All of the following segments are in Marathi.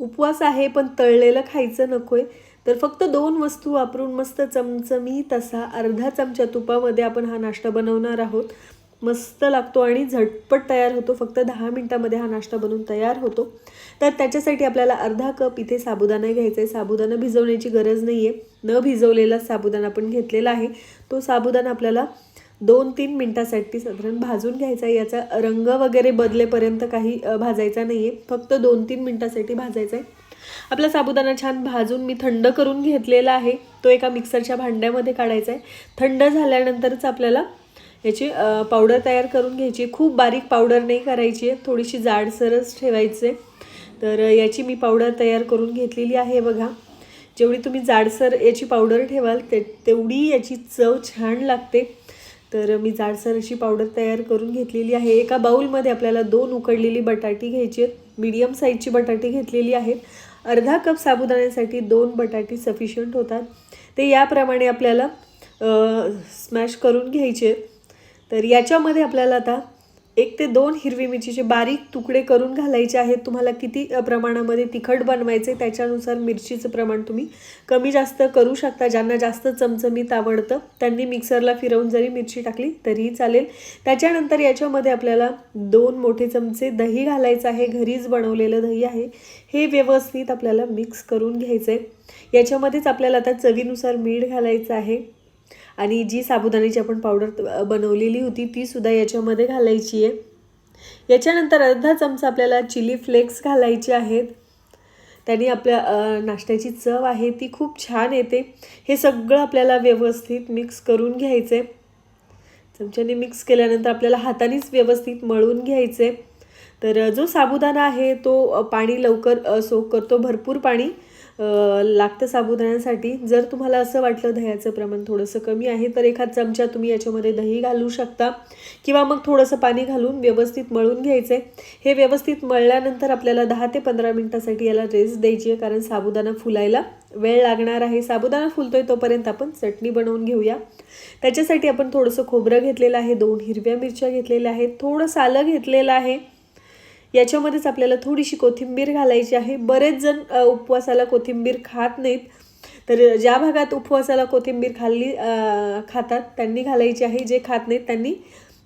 उपवास आहे पण तळलेलं खायचं नको आहे तर फक्त दोन वस्तू वापरून मस्त चमचमीत असा अर्धा चमचा तुपामध्ये आपण हा नाश्ता बनवणार आहोत. मस्त लागतो आणि झटपट तयार होतो. फक्त दहा मिनटामध्ये हा नाश्ता बनवून तयार होतो. तर त्याच्यासाठी आपल्याला अर्धा कप इथे साबुदाणा घ्यायचा आहे साबुदाणा भिजवण्याची गरज नाही आहे न भिजवलेला साबुदाणा आपण घेतलेला आहे. तो साबुदाणा आपल्याला दोन तीन मिनटासाठी साधारण भाजून घ्यायचा. आहे याचा रंग वगैरे बदलेपर्यंत काही भाजायचा नाही आहे फक्त दोन तीन मिनटासाठी भाजायचा आहे आपला साबुदाणा छान भाजून मी थंड करून घेतलेला आहे. तो एका मिक्सरच्या भांड्यामध्ये काढायचा आहे थंड झाल्यानंतरच आपल्याला याची पावडर तयार करून घ्यायची. खूप बारीक पावडर नाही करायची आहे. थोडीशी जाडसरच ठेवायची आहे तर याची मी पावडर तयार करून घेतलेली आहे बघा. जेवढी तुम्ही जाडसर याची पावडर ठेवाल ते तेवढी याची चव छान लागते. तर मी जाडसर अशी पावडर तयार करून घेतलेली आहे. एका बाऊलमध्ये आपल्याला दोन उकडलेली बटाटी घ्यायची आहेत. मीडियम साईजची बटाटी घेतलेली आहेत अर्धा कप साबुदाण्यासाठी दोन बटाटी सफिशियंट होतात. ते याप्रमाणे आपल्याला स्मॅश करून घ्यायचे. आहेत तर याच्यामध्ये आपल्याला आता एक ते दोन हिरवी मिरचीचे बारीक तुकडे करून घालायचे आहेत. तुम्हाला किती प्रमाणामध्ये तिखट बनवायचे त्याच्यानुसार मिरचीचं प्रमाण तुम्ही कमी जास्त करू शकता. ज्यांना जास्त चमचमीत आवडतं त्यांनी मिक्सरला फिरवून जरी मिरची टाकली तरीही चालेल. त्याच्यानंतर याच्यामध्ये आपल्याला दोन मोठे चमचे दही घालायचं आहे. घरीच बनवलेलं दही आहे. हे व्यवस्थित आपल्याला मिक्स करून घ्यायचं आहे याच्यामध्येच आपल्याला आता चवीनुसार मीठ घालायचं आहे. आणि जी साबुदाण्याची आपण पावडर बनवलेली होती ती सुद्धा याच्यामध्ये घालायची आहे. याच्यानंतर अर्धा चमचा आपल्याला चिली फ्लेक्स घालायचे आहेत. त्याने आपल्या नाश्त्याची चव आहे ती खूप छान येते. हे सगळं आपल्याला व्यवस्थित मिक्स करून घ्यायचं. आहे चमच्याने मिक्स केल्यानंतर आपल्याला हातानेच व्यवस्थित मळून घ्यायचे. तर जो साबुदाणा आहे तो पाणी लवकर सोक करतो भरपूर पाणी. लागतं साबुदाण्यासाठी. जर तुम्हाला असं वाटलं दह्याचं प्रमाण थोडंसं कमी आहे तर एखाद चमचा तुम्ही याच्यामध्ये दही घालू शकता. किंवा मग थोडंसं पाणी घालून व्यवस्थित मळून घ्यायचं हे व्यवस्थित मळल्यानंतर आपल्याला दहा ते पंधरा मिनटासाठी याला रेस्ट द्यायची आहे कारण साबुदाणा फुलायला वेळ लागणार आहे. साबुदाणा फुलतोय तोपर्यंत आपण चटणी बनवून घेऊया. त्याच्यासाठी आपण थोडंसं खोबरं घेतलेलं आहे दोन हिरव्या मिरच्या घेतलेल्या आहेत थोडं आलं घेतलेलं आहे. याच्यामध्येच आपल्याला थोडीशी कोथिंबीर घालायची आहे. बरेच जण उपवासाला कोथिंबीर खात नाहीत. तर ज्या भागात उपवासाला कोथिंबीर खाल्ली खातात त्यांनी घालायची आहे. जे खात नाहीत त्यांनी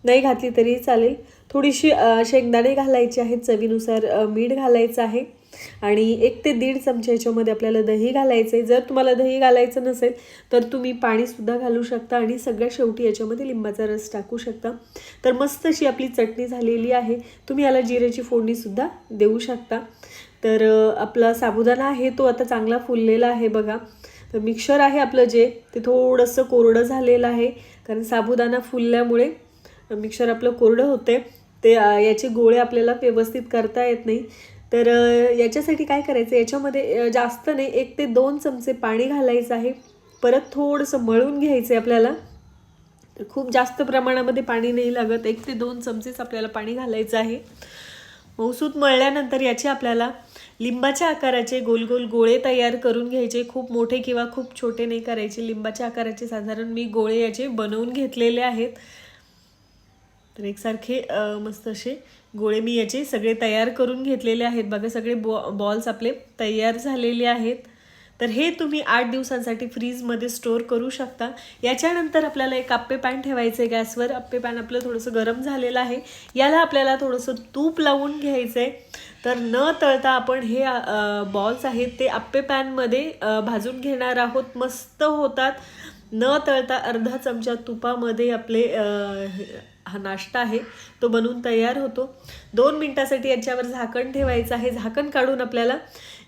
नाही घातली तरी चालेल. थोडीशी शेंगदाणे घालायचे आहेत. चवीनुसार मीठ घालायचं आहे. आणि एक ते दीड चमचे याच्यामध्ये आपल्याला दही घालायचं आहे जर तुम्हाला दही घालायचं नसेल तर तुम्ही पाणीसुद्धा घालू शकता आणि सगळ्या शेवटी याच्यामध्ये लिंबाचा रस टाकू शकता. तर मस्त अशी आपली चटणी झालेली आहे. तुम्ही याला जिऱ्याची फोडणीसुद्धा देऊ शकता. तर आपला साबुदाणा आहे तो आता चांगला फुललेला आहे बघा. तर मिक्सर आहे आपलं जे ते थोडंसं कोरडं झालेलं आहे. कारण साबुदाणा फुलल्यामुळे मिक्सर आपलं कोरडं होते ते याचे गोळे आपल्याला व्यवस्थित करता येत नाही. तर याच्यासाठी काय करायचं? याच्यामध्ये जास्त नाही एक ते दोन चमचे पाणी घालायचं आहे. परत थोडंसं मळून घ्यायचं आहे आपल्याला खूप जास्त प्रमाणामध्ये पाणी नाही लागत. एक ते दोन चमचेच आपल्याला पाणी घालायचं आहे. मौसूद मळल्यानंतर याचे आपल्याला लिंबाच्या आकाराचे गोल गोल गोळे तयार करून घ्यायचे. खूप मोठे किंवा खूप छोटे नाही करायचे. लिंबाच्या आकाराचे साधारण मी गोळे याचे बनवून घेतलेले आहेत. तर एकसारखे मस्त असे गोळे मी याचे सगळे तयार करून घेतलेले आहेत. बघा सगळे बॉ बॉल्स आपले तयार झालेले आहेत. तर हे तुम्ही आठ दिवसांसाठी फ्रीजमध्ये स्टोअर करू शकता. याच्यानंतर आपल्याला एक आप्पे पॅन ठेवायचं आहे गॅसवर. आप्पे पॅन आपलं थोडंसं गरम झालेलं आहे. याला आपल्याला थोडंसं तूप लावून घ्यायचं आहे तर न तळता आपण हे बॉल्स आहेत ते आप्पे पॅनमध्ये भाजून घेणार आहोत. मस्त होतात. न तळता अर्धा चमचा तुपामध्ये आपले हा नाश्ता आहे तो बनवून तयार होतो. दोन मिनटासाठी याच्यावर झाकण ठेवायचं आहे. झाकण काढून आपल्याला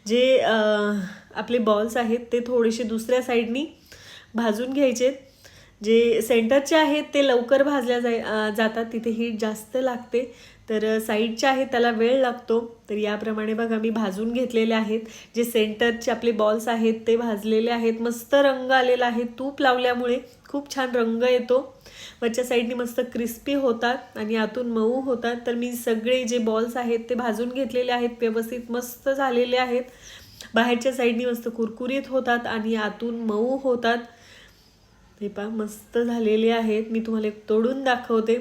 जे आपले बॉल्स आहेत ते थोडेसे दुसऱ्या साईडनी भाजून घ्यायचे. जे सेंटरचे आहेत ते लवकर भाजल्या जाय जातात. तिथे हीट जास्त लागते. तर साईडचे आहेत त्याला वेळ लागतो. तर याप्रमाणे बघा मी भाजून घेतलेले आहेत. जे सेंटरचे आपले बॉल्स आहेत ते भाजलेले आहेत. मस्त रंग आलेला आहे तूप लावल्यामुळे. खूप छान रंग येतो. वरच्या साईडनी मस्त क्रिस्पी होतात आणि आतून मऊ होतात. तर मी सगळे जे बॉल्स आहेत ते भाजून घेतलेले आहेत. व्यवस्थित मस्त झालेले आहेत. बाहेरच्या साईडनी मस्त कुरकुरीत होतात आणि आतून मऊ होतात. हे पहा मस्त झालेले आहेत. मी तुम्हाला एक तोडून दाखवते.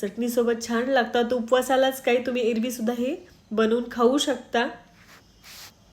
चटणीसोबत छान लागतात. उपवासालाच काही तुम्ही एरवीसुद्धा हे बनवून खाऊ शकता.